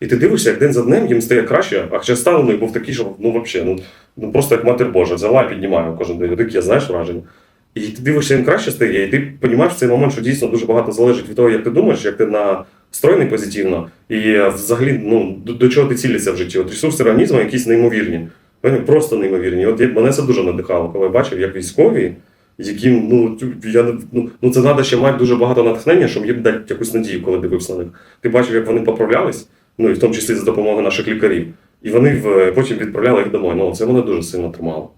І ти дивишся, як день за днем їм стає краще, а хоча стан у був такий, що ну взагалі, ну, ну просто як матір Божа, взяла і піднімаю кожен день. Таке, знаєш, враження. І ти дивишся, їм краще стає, і ти розумієш в цей момент, що дійсно дуже багато залежить від того, як ти думаєш, як ти настроєний позитивно, і е, взагалі ну, до, до чого ти цілишся в житті. От ресурси організму якісь неймовірні. Вони Просто неймовірні. От мене це дуже надихало, коли я бачив, як військові, яким ну, я, ну, ну це треба ще мати дуже багато натхнення, щоб їм дати якусь надію, коли дивився на них. Ти бачив, як вони поправлялись, ну і в тому числі за допомогою наших лікарів. І вони в- потім відправляли їх домой. Ну, це мене дуже сильно тримало.